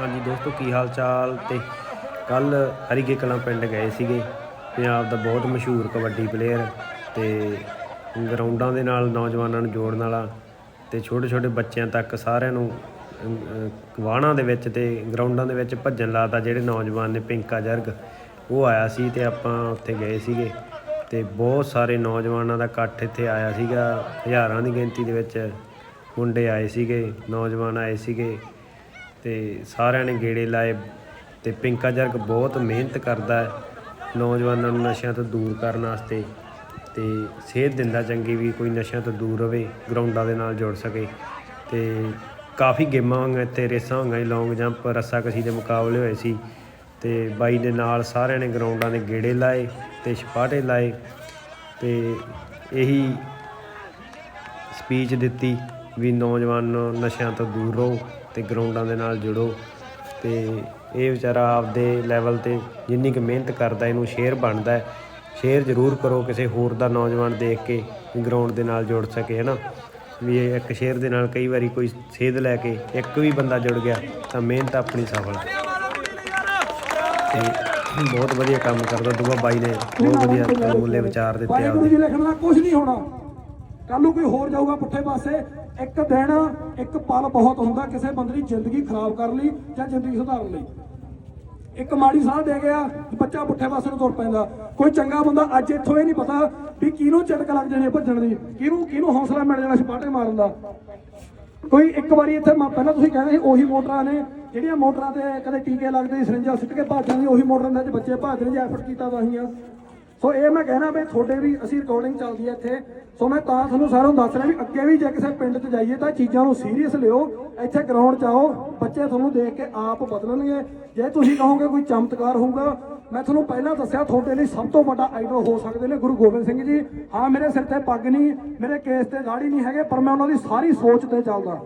ਹਾਂਜੀ ਦੋਸਤੋ ਕੀ ਹਾਲ ਚਾਲ ਤੇ ਕੱਲ ਹਰੀਕੇ ਕਲਾਂ ਪਿੰਡ ਗਏ ਸੀਗੇ। ਪੰਜਾਬ ਦਾ ਬਹੁਤ ਮਸ਼ਹੂਰ ਕਬੱਡੀ ਪਲੇਅਰ ਤੇ ਗਰਾਊਂਡਾਂ ਦੇ ਨਾਲ ਨੌਜਵਾਨਾਂ ਨੂੰ ਜੋੜਨ ਵਾਲਾ ਤੇ ਛੋਟੇ ਛੋਟੇ ਬੱਚਿਆਂ ਤੱਕ ਸਾਰਿਆਂ ਨੂੰ ਅਮ, ਵਾਹਣਾਂ ਦੇ ਵਿੱਚ ਤੇ ਗਰਾਊਂਡਾਂ ਦੇ ਵਿੱਚ ਭੱਜਣ ਲਾਤਾ ਜਿਹੜੇ ਨੌਜਵਾਨ ਨੇ ਪਿੰਕਾ ਜਰਗ। ਉਹ ਆਇਆ ਸੀ ਤੇ ਆਪਾਂ ਉੱਥੇ ਗਏ ਸੀਗੇ ਤੇ ਬਹੁਤ ਸਾਰੇ ਨੌਜਵਾਨਾਂ ਦਾ ਇਕੱਠ ਇੱਥੇ ਆਇਆ ਸੀਗਾ। ਹਜ਼ਾਰਾਂ ਦੀ ਗਿਣਤੀ ਦੇ ਵਿੱਚ ਮੁੰਡੇ ਆਏ ਸੀਗੇ ਨੌਜਵਾਨ ਆਏ ਸੀਗੇ। ਤੇ ਸਾਰਿਆਂ ਨੇ ਗੇੜੇ ਲਾਏ ਤੇ ਪਿੰਕਾ ਜਰਗ ਬਹੁਤ ਮਿਹਨਤ ਕਰਦਾ ਹੈ। ਨੌਜਵਾਨਾਂ ਨੂੰ ਨਸ਼ਿਆਂ ਤੋਂ ਦੂਰ ਕਰਨ ਵਾਸਤੇ ਤੇ ਸੇਧ ਦਿੰਦਾ ਚੰਗੀ ਵੀ ਕੋਈ ਨਸ਼ਿਆਂ ਤੋਂ ਦੂਰ ਰਵੇ ਗਰਾਊਂਡਾਂ ਦੇ ਨਾਲ ਜੁੜ ਸਕੇ ਤੇ ਕਾਫੀ ਗੇਮਾਂ ਹੋਈਆਂ ਇੱਥੇ ਰੇਸਾਂ ਹੋਈਆਂ ਜੀ, ਲੌਂਗ ਜੰਪ ਰੱਸਾਕਸ਼ੀ ਦੇ ਮੁਕਾਬਲੇ ਹੋਏ ਸੀ ਤੇ ਬਾਈ ਦੇ ਨਾਲ ਸਾਰਿਆਂ ਨੇ ਗਰਾਊਂਡਾਂ ਦੇ ਗੇੜੇ ਲਾਏ ਤੇ ਛਪਾਟੇ ਲਾਏ ਤੇ ਇਹੀ ਸਪੀਚ ਦਿੱਤੀ ਵੀ ਨੌਜਵਾਨ ਨਸ਼ਿਆਂ ਤੋਂ ਦੂਰ ਰਹੋ ਤੇ ਗਰਾਊਂਡਾਂ ਦੇ ਨਾਲ ਜੁੜੋ ਤੇ ਇਹ ਵਿਚਾਰਾ ਆਪਦੇ ਲੈਵਲ ਤੇ ਜਿੰਨੀ ਕੁ ਮਿਹਨਤ ਕਰਦਾ ਇਹਨੂੰ ਸ਼ੇਅਰ ਬਣਦਾ ਹੈ। ਸ਼ੇਅਰ ਜ਼ਰੂਰ ਕਰੋ ਕਿਸੇ ਹੋਰ ਦਾ ਨੌਜਵਾਨ ਦੇਖ ਕੇ ਗਰਾਊਂਡ ਦੇ ਨਾਲ ਜੁੜ ਸਕੇ ਹੈ ਨਾ ਵੀ ਇਹ ਇੱਕ ਸ਼ੇਅਰ ਦੇ ਨਾਲ ਕਈ ਵਾਰੀ ਕੋਈ ਸੇਧ ਲੈ ਕੇ ਇੱਕ ਵੀ ਬੰਦਾ ਜੁੜ ਗਿਆ ਤਾਂ ਮਿਹਨਤ ਆਪਣੀ ਸਫਲ ਤੇ ਬਹੁਤ ਵਧੀਆ ਕੰਮ ਕਰਦਾ ਦੂਆ ਬਾਈ ਨੇ ਬਹੁਤ ਵਧੀਆ ਮੁੱਲੇ ਵਿਚਾਰ ਦਿੱਤੇ ਆਪਦੇ। ਕੁਝ ਨਹੀਂ ਹੋਣਾ। ਕੱਲ ਨੂੰ ਕੋਈ ਹੋਰ ਜਾਊਗਾ ਪੁੱਠੇ ਪਾਸੇ, ਇੱਕ ਦਿਨ ਇੱਕ ਪਲ ਬਹੁਤ ਹੁੰਦਾ ਕਿਸੇ ਬੰਦੇ ਦੀ ਜ਼ਿੰਦਗੀ ਖਰਾਬ ਕਰਨ ਲਈ ਜਾਂ ਜ਼ਿੰਦਗੀ ਸੁਧਾਰਨ ਲਈ। ਇੱਕ ਮਾੜੀ ਸਾਹ ਦੇ ਗਿਆ ਬੱਚਾ ਪੁੱਠੇ ਪਾਸੇ ਨੂੰ ਤੁਰ ਪੈਂਦਾ। ਕੋਈ ਚੰਗਾ ਬੰਦਾ ਅੱਜ ਇੱਥੋਂ ਇਹ ਨਹੀਂ ਪਤਾ ਵੀ ਕਿਹਨੂੰ ਝਟਕ ਲੱਗ ਜਾਣੇ ਭੱਜਣ ਦੀ, ਕਿਹਨੂੰ ਕਿਹਨੂੰ ਹੌਸਲਾ ਮਿਲ ਜਾਣਾ ਸਪਾਟੇ ਮਾਰਨ ਦਾ। ਕੋਈ ਇੱਕ ਵਾਰੀ ਇੱਥੇ ਮ- ਪਹਿਲਾਂ ਤੁਸੀਂ ਕਹਿੰਦੇ ਸੀ ਉਹੀ ਮੋਟਰਾਂ ਨੇ, ਜਿਹੜੀਆਂ ਮੋਟਰਾਂ ਤੇ ਕਦੇ ਟੀਕੇ ਲੱਗਦੇ ਸੀ, ਸਰਿੰਜਾਂ ਸੁੱਟ ਕੇ ਭੱਜ ਜਾਂਦੀ ਉਹੀ ਮੋਟਰਾਂ ਦੇ ਬੱਚੇ ਭੱਜਦੇ ਨੇ ਜੇ ਐਫਰਟ ਕੀਤਾ ਤਾਂ ਅਸੀਂ ਸੋ ਇਹ ਮੈਂ ਕਹਿਣਾ ਵੀ ਤੁਹਾਡੇ ਵੀ ਅਸੀਂ ਰਿਕਾਰਡਿੰਗ ਚੱਲਦੀ ਹੈ ਇੱਥੇ। ਸੋ ਮੈਂ ਤਾਂ ਤੁਹਾਨੂੰ ਸਾਰਿਆਂ ਨੂੰ ਦੱਸ ਰਿਹਾ ਵੀ ਅੱਗੇ ਵੀ ਜੇ ਕਿਸੇ ਪਿੰਡ 'ਚ ਜਾਈਏ ਤਾਂ ਚੀਜ਼ਾਂ ਨੂੰ ਸੀਰੀਅਸ ਲਿਓ, ਇੱਥੇ ਗਰਾਊਂਡ 'ਚ ਆਓ, ਬੱਚੇ ਤੁਹਾਨੂੰ ਦੇਖ ਕੇ ਆਪ ਬਦਲਣਗੇ। ਜੇ ਤੁਸੀਂ ਕਹੋਗੇ ਕੋਈ ਚਮਤਕਾਰ ਹੋਊਗਾ, ਮੈਂ ਤੁਹਾਨੂੰ ਪਹਿਲਾਂ ਦੱਸਿਆ ਤੁਹਾਡੇ ਲਈ ਸਭ ਤੋਂ ਵੱਡਾ ਆਈਡਲ ਹੋ ਸਕਦੇ ਨੇ ਗੁਰੂ ਗੋਬਿੰਦ ਸਿੰਘ ਜੀ। ਹਾਂ, ਮੇਰੇ ਸਿਰ ਤੇ ਪੱਗ ਨਹੀਂ, ਮੇਰੇ ਕੇਸ ਤੇ ਦਾੜੀ ਨਹੀਂ ਹੈਗੇ, ਪਰ ਮੈਂ ਉਹਨਾਂ ਦੀ ਸਾਰੀ ਸੋਚ ਤੇ ਚੱਲਦਾ।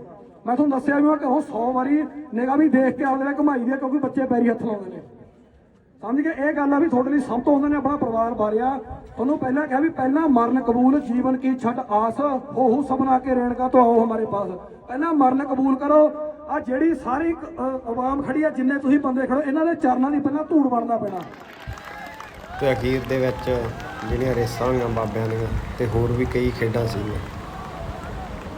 ਮੈਂ ਤੁਹਾਨੂੰ ਦੱਸਿਆ ਵੀ ਮੈਂ ਘਰੋਂ 100 ਵਾਰੀ ਨਿਗਾਹ ਵੀ ਦੇਖ ਕੇ ਆਪਦੇ ਨੇ ਘੁਮਾਈ ਦੀ ਆ, ਕਿਉਂਕਿ ਬੱਚੇ ਪੈਰੀ ਹੱਥ ਲਾਉਂਦੇ ਨੇ। ਸਮਝ ਗਏ? ਇਹ ਗੱਲ ਆ ਵੀ ਤੁਹਾਡੇ ਲਈ ਸਭ ਤੋਂ ਉਹਨਾਂ ਨੇ ਆਪਣਾ ਪਰਿਵਾਰ ਬਾਰਿਆ ਤੁਹਾਨੂੰ ਪਹਿਲਾਂ ਕਿਹਾ ਵੀ ਪਹਿਲਾਂ ਮਰਨ ਕਬੂਲ, ਜੀਵਨ ਕੀ ਛੱਡ ਆਸ, ਹੋਹੂ ਸਭਨਾ ਕੇ ਰੇਣਕਾ ਤੋਂ ਆਓ ਹਮਾਰੇ ਪਾਸ। ਪਹਿਲਾਂ ਮਰਨ ਕਬੂਲ ਕਰੋ। ਆ ਜਿਹੜੀ ਸਾਰੀ ਆਵਾਮ ਖੜੀ ਆ, ਜਿੰਨੇ ਤੁਸੀਂ ਬੰਦੇ ਖੜੋ, ਇਹਨਾਂ ਦੇ ਚਰਨਾਂ ਦੀ ਪਹਿਲਾਂ ਧੂੜ ਬਣਦਾ ਪੈਣਾ। ਤੇ ਅਖੀਰ ਦੇ ਵਿੱਚ ਜਿਹੜੀਆਂ ਰੇਸਾਂ ਹੋਈਆਂ ਬਾਬਿਆਂ ਦੀਆਂ, ਤੇ ਹੋਰ ਵੀ ਕਈ ਖੇਡਾਂ ਸੀਗੀਆਂ।